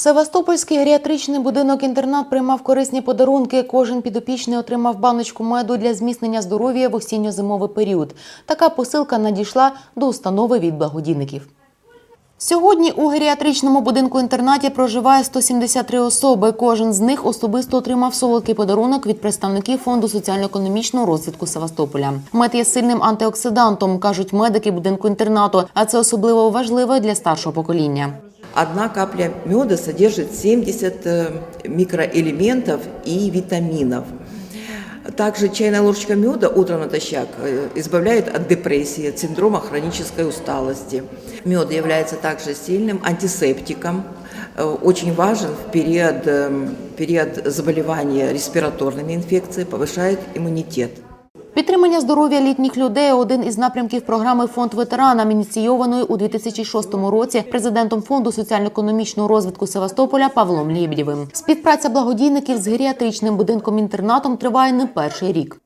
Севастопольський геріатричний будинок-інтернат приймав корисні подарунки. Кожен підопічний отримав баночку меду для зміцнення здоров'я в осінньо-зимовий період. Така посилка надійшла до установи від благодійників. Сьогодні у геріатричному будинку-інтернаті проживає 173 особи. Кожен з них особисто отримав солодкий подарунок від представників фонду соціально-економічного розвитку Севастополя. Мед є сильним антиоксидантом, кажуть медики будинку-інтернату, а це особливо важливо для старшого покоління. Одна капля меда содержит 70 э, микроэлементов и витаминов. Также чайная ложечка меда утром натощак э, избавляет от депрессии, от синдрома хронической усталости. Мед является также сильным антисептиком, э, очень важен в период, период заболевания респираторными инфекциями, повышает иммунитет. Підтримання здоров'я літніх людей один із напрямків програми Фонд ветеранам, ініційованої у 2006 році президентом фонду соціально-економічного розвитку Севастополя Павлом Лєбєдєвим. Співпраця благодійників з геріатричним будинком-інтернатом триває не перший рік.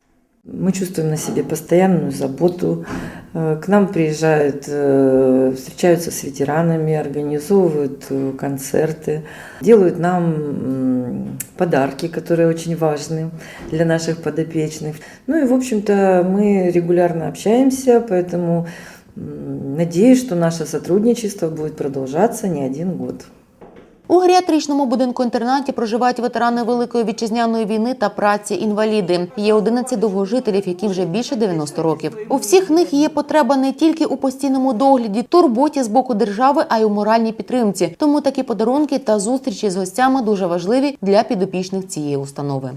Мы чувствуем на себе постоянную заботу. Э, К нам приезжают, э, встречаются с ветеранами, организовывают э, концерты, делают нам м, подарки, которые очень важны для наших подопечных. Ну и, в общем-то, мы регулярно общаемся, поэтому м, надеюсь, что наше сотрудничество будет продолжаться не один год. У геріатричному будинку-інтернаті проживають ветерани Великої вітчизняної війни та праці інваліди. Є 11 довгожителів, які вже більше 90 років. У всіх них є потреба не тільки у постійному догляді, турботі з боку держави, а й у моральній підтримці. Тому такі подарунки та зустрічі з гостями дуже важливі для підопічних цієї установи.